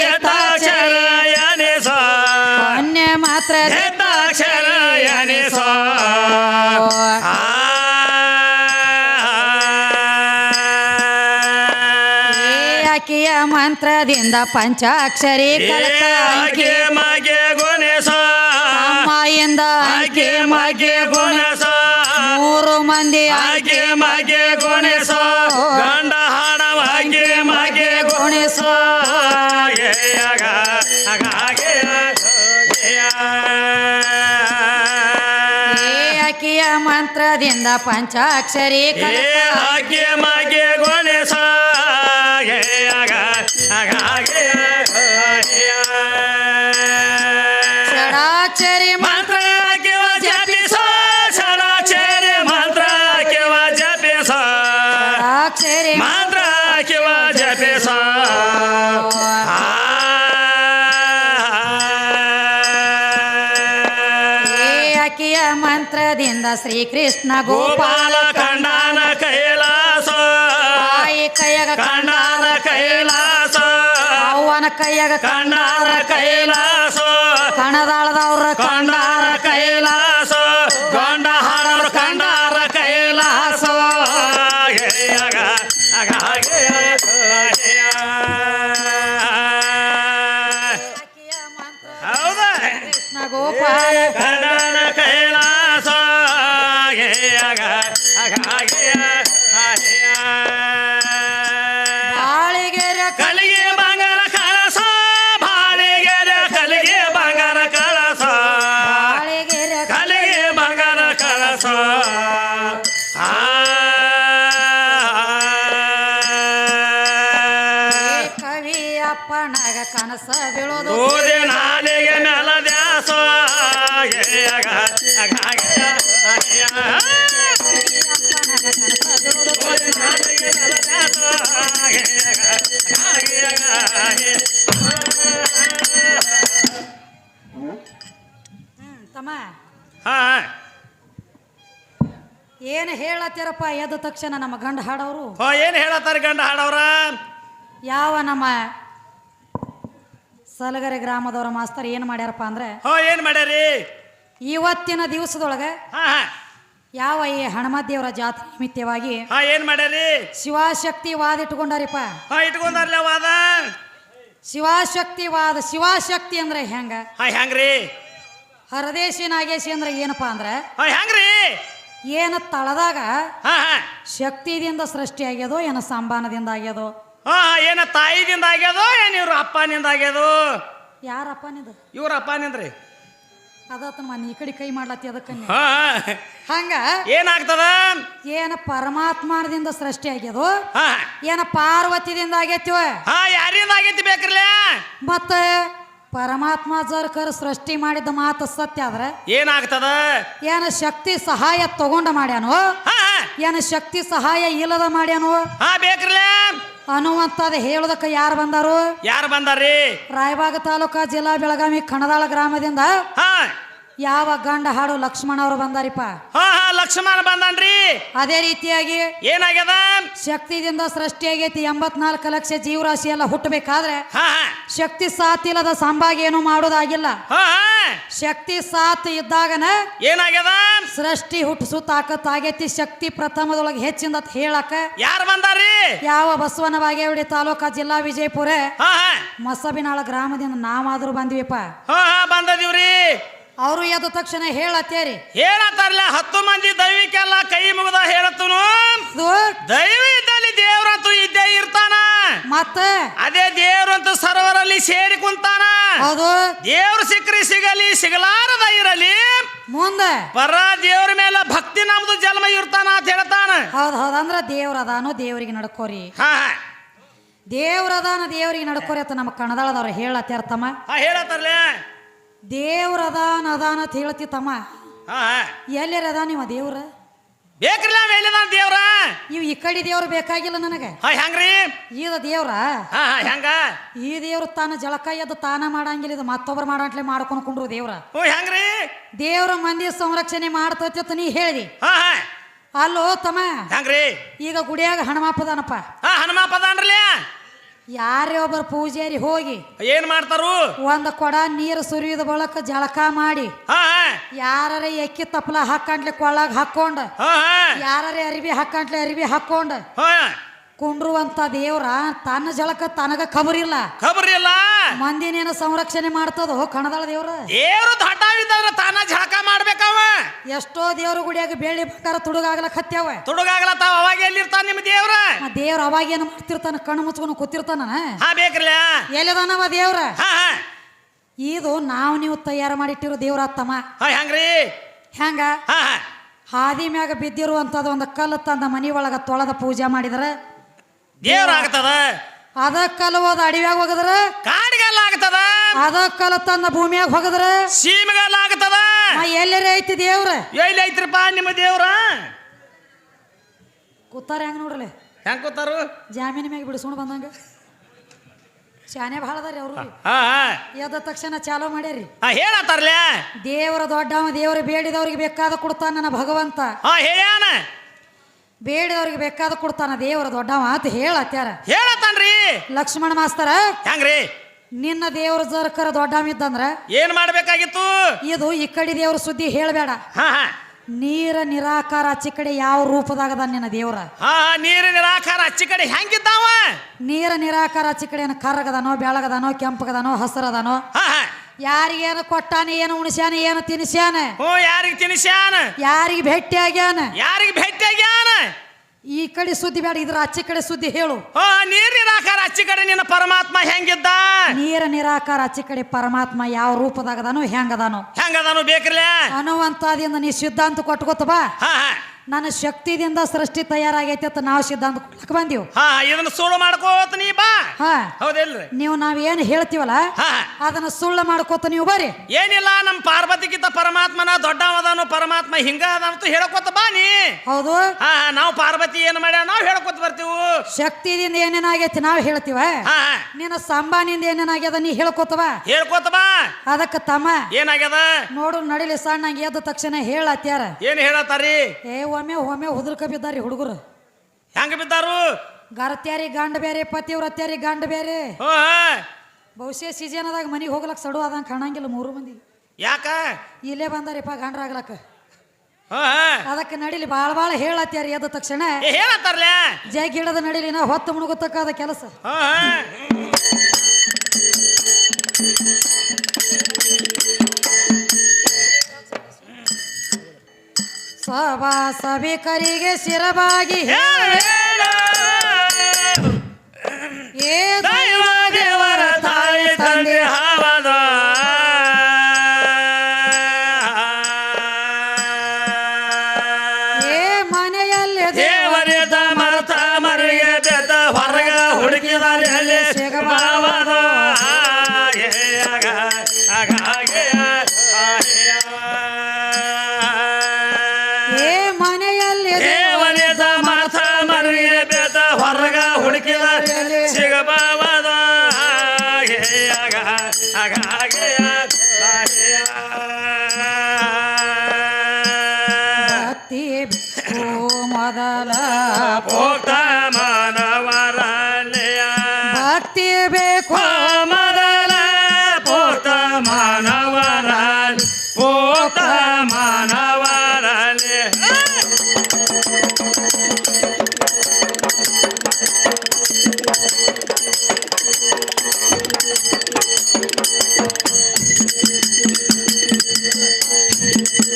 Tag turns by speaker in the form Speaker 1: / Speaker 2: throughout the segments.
Speaker 1: ಗೆದ್ದಾಕ್ಷರ
Speaker 2: ಎನಿಸೋ
Speaker 1: ಮಾತ್ರ
Speaker 2: ಎನಿಸೋ ಆ.
Speaker 1: ಆಕೆಯ ಮಂತ್ರದಿಂದ ಪಂಚಾಕ್ಷರಿ ಕಲಿತ
Speaker 2: ಆಕೆ ಮಗೆ ಗುಣಸ.
Speaker 1: ಅಮ್ಮಾಯಿಂದ
Speaker 2: ಆಕೆ ಮಗೆ ಗುಣಸ.
Speaker 1: ಮೂರು ಮಂದಿ
Speaker 2: ಆಕೆ ಮಗೆ ಗುಣಿಸೋ.
Speaker 1: ಮಂತ್ರದಿಂದ ಪಂಚಾಕ್ಷರಿ
Speaker 2: ಆಕೆ ಮಗೆ ಏಯಗ, ಅಗ, ಆಗೆ, ಏಯ.
Speaker 1: ಶ್ರೀಕೃಷ್ಣ ಗೋಪಾಲ
Speaker 2: ಗೋಪಾಲ ಕಂಡಾನ ಕೈಲಾಸ.
Speaker 1: ತಾಯಿ ಕೈಯಾಗ
Speaker 2: ಕಂಡಾನ ಕೈಲಾಸ.
Speaker 1: ಅವ್ವನ ಕೈಯಾಗ
Speaker 2: ಕಂಡಾರ ಕೈಲಾಸ.
Speaker 1: ಕಣದಾಳದವ್ರ
Speaker 2: ಕಂಡಾರ ಕೈಲಾಸ. ಗಂಡ ಹಾಡವ್ರ ಕಂಡಾರ ಕೈಲಾಸ. ಹೌದಾ?
Speaker 1: ಕೃಷ್ಣ ಗೋಪಾಲ. ಅಪ್ಪನಾಗ ಕನಸ ಬೀಳೋದು
Speaker 2: ಓದಿ ನಾಲಿಗೆ ಮೇಲ ದ್ಯಾಸ.
Speaker 1: ತಮ್ಮ
Speaker 2: ಹಾ
Speaker 1: ಏನು ಹೇಳತ್ತೀರಪ್ಪ ಎದ್ದ ತಕ್ಷಣ ನಮ್ಮ ಗಂಡ ಹಾಡೋರು?
Speaker 2: ಹೋ ಏನ್ ಹೇಳತ್ತಾರ ಗಂಡ ಹಾಡವ್ರ
Speaker 1: ಯಾವ ನಮ್ಮ ಸಲಗರೆ ಗ್ರಾಮದವರ ಮಾಸ್ತರ್ ಏನು ಮಾಡ್ಯಾರಪ್ಪ ಅಂದ್ರೆ
Speaker 2: ಹೋ ಏನ್ ಮಾಡ್ಯಾರಿ?
Speaker 1: ಇವತ್ತಿನ ದಿವಸದೊಳಗೆ
Speaker 2: ಹಾ ಹಾ.
Speaker 1: ಯಾವ ಈ ಹನುಮದೇವರ ಜಾತ್ರೆ ನಿಮಿತ್ತವಾಗಿ
Speaker 2: ಹಾ ಏನ್ ಮಾಡ್ಯಾರಿ?
Speaker 1: ಶಿವಶಕ್ತಿ ವಾದ ಇಟ್ಕೊಂಡಾರಿಪ್ಪ
Speaker 2: ಹಾ ಇಟ್ಕೊಂಡಾರ್ಲ ವಾದ?
Speaker 1: ಶಿವಶಕ್ತಿ ವಾದ ಶಿವಶಕ್ತಿ ಅಂದ್ರೆ ಹೆಂಗ?
Speaker 2: ಹಾ ಹೆಂಗ್ರಿ?
Speaker 1: ಹರದೇಶಿ ನಾಗೇಶಿ ಅಂದ್ರೆ ಏನಪ್ಪಾ ಅಂದ್ರೆ
Speaker 2: ಹಾ ಹೆಂಗ್ರಿ?
Speaker 1: ಏನ ತಳದಾಗ
Speaker 2: ಹಾ ಹಾ.
Speaker 1: ಶಕ್ತಿದಿಂದ ಸೃಷ್ಟಿ ಆಗ್ಯದೋ ಏನ ಸಂಬಾನದಿಂದ ಆಗ್ಯದೋ
Speaker 2: ಹಾ ಏನ ತಾಯಿದಿಂದ ಆಗ್ಯದೋ ಏನ್ ಇವ್ರ ಅಪ್ಪನಿಂದ ಆಗ್ಯದೋ?
Speaker 1: ಅಪ್ಪನಿಂದ?
Speaker 2: ಇವ್ರ ಅಪ್ಪನಿಂದ್ರಿ.
Speaker 1: ಅದತ್ತ ಮನ್ ಈ ಕಡೆ ಕೈ ಮಾಡ್ಲತ್ತಿ ಅದಕ್ಕ
Speaker 2: ಹಾ.
Speaker 1: ಹಂಗ?
Speaker 2: ಏನಾಗ್ತದ?
Speaker 1: ಏನ ಪರಮಾತ್ಮದಿಂದ ಸೃಷ್ಟಿ ಆಗ್ಯದು?
Speaker 2: ಹಾ.
Speaker 1: ಏನ ಪಾರ್ವತಿದಿಂದ ಆಗೈತಿವ
Speaker 2: ಹಾ ಯಾರಿಂದ ಆಗೈತಿ ಬೇಕ್ರಲ್ಲ
Speaker 1: ಮತ್ತೆ ಪರಮಾತ್ಮ ಜರ್ಕರ್ ಸೃಷ್ಟಿ ಮಾಡಿದ ಮಾತು ಸತ್ಯ ಆದ್ರೆ?
Speaker 2: ಏನಾಗ್ತದ?
Speaker 1: ಏನ ಶಕ್ತಿ ಸಹಾಯ ತಗೊಂಡ ಮಾಡ್ಯಾನು?
Speaker 2: ಹಾ.
Speaker 1: ಏನ ಶಕ್ತಿ ಸಹಾಯ ಇಲ್ಲದ ಮಾಡ್ಯಾನು?
Speaker 2: ಹಾ ಬೇಕ್ರಲ್ಲ
Speaker 1: ಅನ್ನುವಂಥದ್ದು ಹೇಳೋದಕ್ಕೆ ಯಾರು ಬಂದಾರು?
Speaker 2: ಯಾರು ಬಂದಾರಿ
Speaker 1: ರಾಯಬಾಗ ತಾಲೂಕ ಜಿಲ್ಲಾ ಬೆಳಗಾವಿ ಕಣದಾಳ ಗ್ರಾಮದಿಂದ ಯಾವ ಗಂಡ ಹಾಡು ಲಕ್ಷ್ಮಣ ಅವರು ಬಂದಾರಿಪ್ಪ?
Speaker 2: ಲಕ್ಷ್ಮಣ ಬಂದನ್ರಿ.
Speaker 1: ಅದೇ ರೀತಿಯಾಗಿ
Speaker 2: ಏನಾಗ್ಯದ?
Speaker 1: ಶಕ್ತಿದಿಂದ ಸೃಷ್ಟಿ ಆಗೈತಿ ಎಂಬತ್ನಾಲ್ಕು ಲಕ್ಷ ಜೀವರಾಶಿ ಎಲ್ಲ ಹುಟ್ಟಬೇಕಾದ್ರೆ ಶಕ್ತಿ ಸಾತ್ ಇಲ್ಲದ ಸಂಭಾಗ ಏನು ಮಾಡೋದಾಗಿಲ್ಲ. ಶಕ್ತಿ ಸಾತ್ ಇದ್ದಾಗನ
Speaker 2: ಏನಾಗ್ಯದ?
Speaker 1: ಸೃಷ್ಟಿ ಹುಟ್ಟಿಸು ತಾಕತ್ ಆಗೈತಿ ಶಕ್ತಿ ಪ್ರಥಮದೊಳಗೆ ಹೆಚ್ಚಿಂದ ಹೇಳಕ.
Speaker 2: ಯಾರು ಬಂದಾರಿ?
Speaker 1: ಯಾವ ಬಸವನ ಬಾಗೇವಾಡಿ ತಾಲೂಕಾ ಜಿಲ್ಲಾ ವಿಜಯಪುರ?
Speaker 2: ಹಾ ಹಾ.
Speaker 1: ಮಸಬಿನಾಳ ಗ್ರಾಮದಿಂದ ನಾವಾದ್ರೂ ಬಂದ್ವಿಪ್ಪ
Speaker 2: ಹಾ ಹಾ ಬಂದದೀವ್ರಿ.
Speaker 1: ಅವರು ಎದ್ದ ತಕ್ಷಣ ಹೇಳತ್ತೇರಿ.
Speaker 2: ಹೇಳತ್ತಾರಲ್ಲ ಹತ್ತು ಮಂದಿ ದೈವಿಕೆಲ್ಲ ಕೈ ಮುಗಿದ ಹೇಳತ್ತನು?
Speaker 1: ಇದು
Speaker 2: ದೈವ ಇದ್ದಲ್ಲಿ ದೇವ್ರಂತೂ ಇದ್ದೇ ಇರ್ತಾನ?
Speaker 1: ಮತ್ತ?
Speaker 2: ಅದೇ ದೇವ್ರಂತೂ ಸರ್ವರಲ್ಲಿ ಸೇರಿ ಕುಂತಾನ?
Speaker 1: ಅದು
Speaker 2: ದೇವ್ರು ಸಿಕ್ಕ್ರಿ ಸಿಗಲಿ ಸಿಗಲಾರದ ಇರಲಿ
Speaker 1: ಮುಂದೆ.
Speaker 2: ಪರ ದೇವ್ರ ಮೇಲೆ ಭಕ್ತಿ ನಮ್ದು ಜನ್ಮ ಇರ್ತಾನ ಅಂತ ಹೇಳ್ತಾನ.
Speaker 1: ಹೌದ್ ಹೌದು ಅಂದ್ರೆ ದೇವ್ರದಾನು ದೇವರಿಗೆ ನಡ್ಕೋರಿ.
Speaker 2: ಹಾ ಅದಾನ
Speaker 1: ದೇವ್ರದಾನ ದೇವರಿಗೆ ನಡ್ಕೋರಿ ಅಂತ ನಮ್ಮ ಕನ್ನಡದವ್ರು ಹೇಳತ್ತಾರ ತಮ್ಮ.
Speaker 2: ಹಾ ದೇವ್ರ
Speaker 1: ದೇವ್ರದಾನ ಅದಾನ ಅಂತ ಹೇಳ್ತಿ ತಮ್ಮ.
Speaker 2: ಹಾ ಹಾ.
Speaker 1: ಎಲ್ಲರ ಅದ ನಿಮ್ಮ ದೇವ್ರ?
Speaker 2: ಬೇಕ್ರಲ್ಲ ಮೇಲಿದಾನ ದೇವ್ರ?
Speaker 1: ಇವ್ ಈ ಕಡೆ ದೇವ್ರು ಬೇಕಾಗಿಲ್ಲ ನನಗೆ.
Speaker 2: ಹಾ ಹೆಂಗ್ರಿ
Speaker 1: ಇದ ದೇವ್ರ?
Speaker 2: ಹಾ ಹಾ ಹೆಂಗ
Speaker 1: ಈ ದೇವ್ರು ತಾನ ಜಳಕ ಎದ್ದು ತಾನ ಮಾಡಂಗಿಲ್ಲ ಇದು ಮತ್ತೊಬ್ರು ಮಾಡಂಟ್ಲೆ ಮಾಡ್ಕೊಂಡು ಕುಂಡ್ರು ದೇವ್ರ.
Speaker 2: ಓ ಹೆಂಗ್ರಿ
Speaker 1: ದೇವ್ರ ಮಂದಿ ಸಂರಕ್ಷಣೆ ಮಾಡ್ತೈತಿ ಅಂತ ನೀ ಹೇಳಿದಿ
Speaker 2: ಹಾ ಹಾ
Speaker 1: ಅಲ್ಲೋ ತಮ್ಮ
Speaker 2: ಹೆಂಗ್ರಿ
Speaker 1: ಈಗ ಗುಡಿಯಾಗ ಹಣಮಾಪದಾನಪ್ಪ
Speaker 2: ಹಾ ಹನುಮಪ್ಪ ಅದಾನ್ರಲ್ಲ
Speaker 1: ಯಾರೇ ಒಬ್ಬರು ಪೂಜಾರಿ ಹೋಗಿ
Speaker 2: ಏನ್ ಮಾಡ್ತಾರು?
Speaker 1: ಒಂದ್ ಕೊಡ ನೀರು ಸುರಿಯುದ ಬಳಕ ಜಳಕ ಮಾಡಿ
Speaker 2: ಯಾರ
Speaker 1: ಯಾರರ ಎಕ್ಕಿ ತಪ್ಪಲ ಹಾಕಂಡ್ಲೆ ಕೊಳಗ್ ಹಾಕೊಂಡ ಯಾರರ ಅರಿವಿ ಹಾಕಂಡ್ಲಿ ಅರಿವಿ ಹಾಕೊಂಡ ಕುಂಡ್ರುವಂತ ದೇವ್ರ ತನ್ನ ಜಳಕ ತನಗ ಖಬರಿಲ್ಲ
Speaker 2: ಖಬರಿಲ್ಲ
Speaker 1: ಮಂದಿನೇನ ಸಂರಕ್ಷಣೆ ಮಾಡ್ತದೋ ಕಣದಾಳ ದೇವ್ರ?
Speaker 2: ದೇವ್ರು ಮಾಡ್ಬೇಕವ
Speaker 1: ಎಷ್ಟೋ ದೇವ್ರ ಗುಡಿಯಾಗ ಬೇಳಿ ಬಂಗಾರ ತುಡುಗಾಗ್ಲಕ್ ಹತ್ಯಾವ
Speaker 2: ತುಡುಗಾಗ್ಲತ್ತಾವ ಅವಾಗ ಎಲ್ಲಿರ್ತಾನ ನಿಮ್ಮ ದೇವ್ರ?
Speaker 1: ಆ ದೇವ್ರ ಅವಾಗ ಏನು ಮಾಡ್ತಿರ್ತಾನ ಕಣ್ಣು ಮುಚ್ಕೊಂಡು ಕೂತಿರ್ತಾನ
Speaker 2: ಹಾ ಬೇಕ್ರಲ್ಲ
Speaker 1: ಎಲ್ಲಿದಾನವ ದೇವ್ರ? ಇದು ನಾವು ನೀವು ತಯಾರು ಮಾಡಿಟ್ಟಿರೋ ದೇವ್ರ ತಮ್ಮ
Speaker 2: ಹಾ ಹೆಂಗ್ರಿ?
Speaker 1: ಹೆಂಗ? ಹಾದಿ ಮ್ಯಾಗ ಬಿದ್ದಿರುವಂತದ ಒಂದು ಕಲ್ಲು ತಂದ ಮನಿ ಒಳಗ ತೊಳೆದ ಪೂಜೆ ಮಾಡಿದ್ರ?
Speaker 2: ದೇವ್ರ ಆಗ್ತದ?
Speaker 1: ಅದ ಕಲ್ಲು ಹೋದ ಅಡಿವ್ಯಾಗ ಹೋಗದ್ರ?
Speaker 2: ಕಾಡಿಗೆಲ್ಲ ಆಗ್ತದ?
Speaker 1: ಅದ ಕಲ್ಲು ತಂದ ಭೂಮಿಯಾಗ ಹೋಗದ್ರ?
Speaker 2: ಸೀಮೆಗೆಲ್ಲ ಆಗ್ತದ?
Speaker 1: ಎಲ್ಲರೇ ಐತಿ ದೇವ್ರ?
Speaker 2: ಎಲ್ಲಿ ಐತ್ರಪ್ಪ ನಿಮ್ಮ ದೇವ್ರ?
Speaker 1: ಕೂತಾರ ಹೆಂಗ್ ನೋಡ್ರಲೆ?
Speaker 2: ಹೆಂಗ್ ಕೂತಾರು?
Speaker 1: ಜಾಮೀನ್ ಮ್ಯಾಗ ಬಿಡಿಸ್ಕೊಂಡು ಬಂದಂಗ. ಶಾನೆ ಭಾಳ ಅದಾರಿ ಅವರು. ಎದ್ದ ತಕ್ಷಣ ಚಾಲೋ ಮಾಡ್ಯಾರಿ.
Speaker 2: ಹೇಳತ್ತಾರ್ಲೆ?
Speaker 1: ದೇವರ ದೊಡ್ಡವ ದೇವರ ಬೇಡಿದವ್ರಿಗೆ ಬೇಕಾದ ಕೊಡ್ತಾನ ನನ್ನ ಭಗವಂತ.
Speaker 2: ಹೇಳ್ಯಾನ?
Speaker 1: ಬೇಡಿದವ್ರಿಗೆ ಬೇಕಾದ ಕೊಡ್ತಾನ ದೇವರ ದೊಡ್ಡವ ಅಂತ ಹೇಳತ್ಯಾರ
Speaker 2: ಹೇಳತ್ತಾನ್ರಿ?
Speaker 1: ಲಕ್ಷ್ಮಣ ಮಾಸ್ತರ
Speaker 2: ಹೆಂಗ್ರಿ?
Speaker 1: ನಿನ್ನ ದೇವ್ರ ಜರ್ಕರ ದೊಡ್ಡವ ಇದ್ದಂದ್ರ
Speaker 2: ಏನ್ ಮಾಡ್ಬೇಕಾಗಿತ್ತು?
Speaker 1: ಇದು ಈ ಕಡೆ ದೇವ್ರ ಸುದ್ದಿ ಹೇಳಬೇಡ. ನೀರ ನಿರಾಕಾರ ಅಚ್ಚಿ ಕಡೆ ಯಾವ ರೂಪದಾಗದ ನಿನ್ನ ದೇವ್ರ?
Speaker 2: ನೀರಿನ ನಿರಾಕಾರ ಅಚ್ಚಿ ಕಡೆ ಹೆಂಗಿದ್ದಾವ?
Speaker 1: ನೀರ ನಿರಾಕಾರ ಅಚ್ಚಿ ಕಡೆ ಏನು ಕರ್ರಗದನೋ ಬೆಳಗದನೋ ಕೆಂಪಗದನೋ ಹಸರದನೋ? ಯಾರಿಗೇನು ಕೊಟ್ಟಾನ ಏನು ಉಣಿಸ್ಯಾನ ಏನು ತಿನ್ಸ್ಯಾನ?
Speaker 2: ಓ ಯಾರಿಗೆ ತಿನಿಸ್ಯಾನ?
Speaker 1: ಯಾರಿಗೆ ಭೇಟಿ ಆಗ್ಯಾನ
Speaker 2: ಯಾರಿಗೆ ಭೇಟಿಯಾಗ್ಯಾನ?
Speaker 1: ಈ ಕಡೆ ಸುದ್ದಿ ಬೇಡ ಇದ್ರ ಆಚೆ ಕಡೆ ಸುದ್ದಿ ಹೇಳು.
Speaker 2: ಆ ನೀರ್ ನಿರಾಕಾರ ಅಚ್ಚಿ ಕಡೆ ನಿನ್ನ ಪರಮಾತ್ಮ ಹೆಂಗಿದ್ದ?
Speaker 1: ನೀರ ನಿರಾಕಾರ ಅಚ್ಚಿ ಕಡೆ ಪರಮಾತ್ಮ ಯಾವ ರೂಪದಾಗದಾನು ಹೆಂಗದಾನು.
Speaker 2: ಹೆಂಗದಾನು ಬೇಕ್ರಲ್ಲ
Speaker 1: ಅನ್ನುವಂಥದಿಂದ ನೀ ಸಿದ್ಧಾಂತ ಕೊಟ್ಕೋತ ಬಾ.
Speaker 2: ಹಾ ಹಾ.
Speaker 1: ನನ್ನ ಶಕ್ತಿದಿಂದ ಸೃಷ್ಟಿ ತಯಾರಾಗೈತೆ ಅಂತ ನಾವು ಸಿದ್ಧಾಂತ ಕೊಡ್ಲಕ್ ಬಂದೀವಿ.
Speaker 2: ಹಾ ಇದನ್ನ ಸುಳ್ಳು ಮಾಡ್ಕೋತ ನೀ ಬಾ.
Speaker 1: ಹಾ.
Speaker 2: ಹೌದಿಲ್ರಿ
Speaker 1: ನೀವು ನಾವೇನು ಹೇಳ್ತೀವಲ್ಲ
Speaker 2: ಹಾ.
Speaker 1: ಅದನ್ನ ಸುಳ್ಳು ಮಾಡ್ಕೋತ ನೀವು ಬರ್ರಿ.
Speaker 2: ಏನಿಲ್ಲ ನಮ್ಮ ಪಾರ್ವತಿಗಿಂತ ಪರಮಾತ್ಮನ ದೊಡ್ಡವದಾನು ಪರಮಾತ್ಮ ಹಿಂಗ ಅದಂತ ಹೇಳಕೋತ ಬಾ ನೀ.
Speaker 1: ಹೌದು.
Speaker 2: ಹಾ ನಾವು ಪಾರ್ವತಿ ಏನ್ ಮಾಡ ನಾವು ಹೇಳ್ಕೊತ ಬರ್ತೀವಿ.
Speaker 1: ಶಕ್ತಿದಿಂದ ಏನೇನಾಗೈತಿ ನಾವು ಹೇಳ್ತೀವ?
Speaker 2: ಹಾ
Speaker 1: ನಿನ್ನ ಸಂಬಾನಿಂದ ಏನೇನಾಗ್ಯದ ನೀ ಹೇಳ್ಕೋತವ
Speaker 2: ಹೇಳ್ಕೊತ ಬಾ.
Speaker 1: ಅದಕ್ಕ ತಮ್ಮ.
Speaker 2: ಏನಾಗ್ಯದ
Speaker 1: ನೋಡು ನಡಿಲಿ ಸಣ್ಣ ಎದ್ದ ತಕ್ಷಣ ಹೇಳತ್ಯಾರ.
Speaker 2: ಏನ್ ಹೇಳತ್ತಾರಿ?
Speaker 1: ಏ ಒಮ್ಮೆ ಒಮ್ಮೆ ಹುದ್ರಕ ಬಿದ್ದಾರಿ ಹುಡುಗರು.
Speaker 2: ಹೆಂಗ ಬಿದ್ದಾರು?
Speaker 1: ಗರತ್ಯಾರಿ ಗಂಡ ಬೇರೆ ಪತಿವ್ರತ್ಯಾರಿ ಗಂಡ ಬೇರೆ. ಬಹುಶೆ ಸೀಸನ್ ಅದಾಗ ಮನೆಗೆ ಹೋಗ್ಲಕ್ ಸಡು ಆದಂಗೆ ಕಾಣಂಗಿಲ್ಲ ಮೂರು ಮಂದಿ.
Speaker 2: ಯಾಕ?
Speaker 1: ಇಲ್ಲೇ ಬಂದಾರಿಪ್ಪ ಗಂಡ್ರಾಗ್ಲಕ್ಕ. ಅದಕ್ಕೆ ನಡಿಲಿ ಬಾಳ ಬಾಳ ಹೇಳತ್ಯಾರಿ ಅದ ತಕ್ಷಣ.
Speaker 2: ಜೈ ಗಿಡದ
Speaker 1: ಜಗ್ ಹಿಡದ ನಡಿಲಿ ನಾ ಹೊತ್ತು ಮುಳುಗುತ್ತಕ್ಕಾದ ಕೆಲಸ. ಸಭಾ ಸಭಿಕರಿಗೆ
Speaker 2: ಹೇಳು,
Speaker 1: ಭಕ್ತಿ ಬೇಕು ಮೊದಲ
Speaker 2: ಪೋತ ಮಾನವರ ಪೋತ ಮಾನವರಲ್ಲಿ
Speaker 1: ಭಕ್ತಿ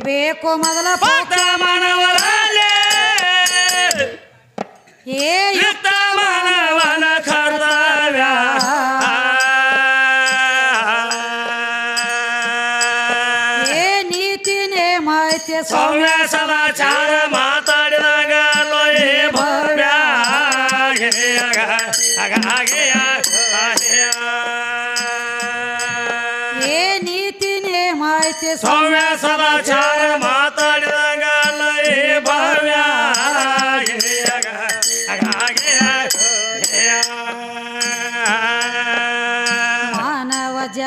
Speaker 1: ಬೇಕು ಮೊದಲ ಏ
Speaker 2: ಯುಕ್ತ ಮಾನವನ ಕರ್ತವ್ಯ.
Speaker 1: ಏ ನೀತಿ ನೇಮ ಐತೆ
Speaker 2: ಸೌಮ್ಯ ಸದಾಚಾರ ಮಾತಾಡಿದಾಗ ಲೋಯೇ ಭವ್ಯ.
Speaker 1: ಏ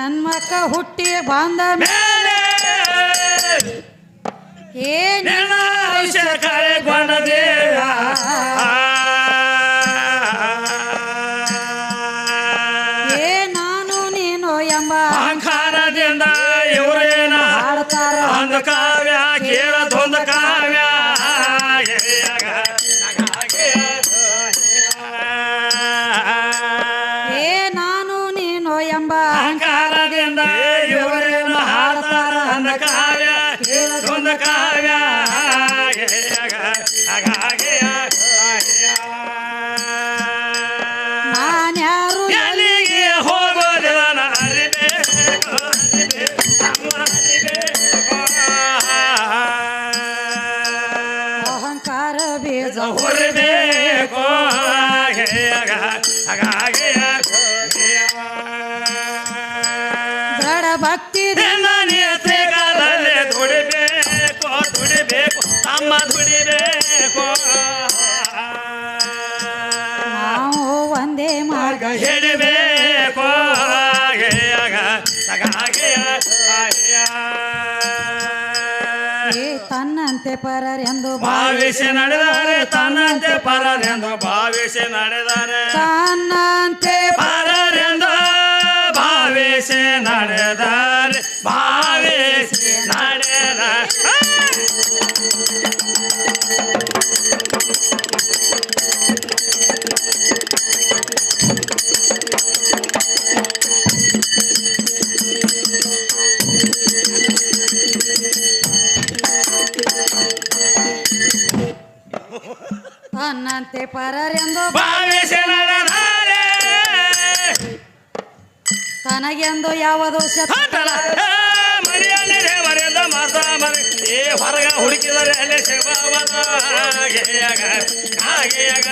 Speaker 1: ಜನ್ಮಕ್ಕ ಹುಟ್ಟಿ ಬಂದ
Speaker 2: ಮೇಲೆ
Speaker 1: ಏನ್
Speaker 2: ಅಮ್ಮ ದುಡಿಬೇಕು
Speaker 1: ನಾವು ಒಂದೇ ಮಾರ್ಗ
Speaker 2: ಹಿಡಿಬೇಕು
Speaker 1: ತನ್ನಂತೆ ಪರರೆಂದು
Speaker 2: ಭಾವಿಸಿ ನಡೆದಾರೆ ತನ್ನಂತೆ ಪರರೆಂದು ಭಾವಿಸಿ ನಡೆದಾರೆ.
Speaker 1: ತನ್ನಂತೆ ತನ್ನಂತೆ ಪರರೆಂದು
Speaker 2: ಭಾವಿಸಿ ನಡೆದರೆ
Speaker 1: ತನಗೆಂದು ಯಾವ
Speaker 2: ದೋಷ ಮನೆಯಲ್ಲಿ ದೇವರಿಂದ ಮಾತ ಮನೆ ಏ ಹೊರಗ ಹುಡುಕಿದರೆ ಅಲ್ಲಿ ಹಾಗೆಯಾಗ ಹಾಗೆಯಾಗ.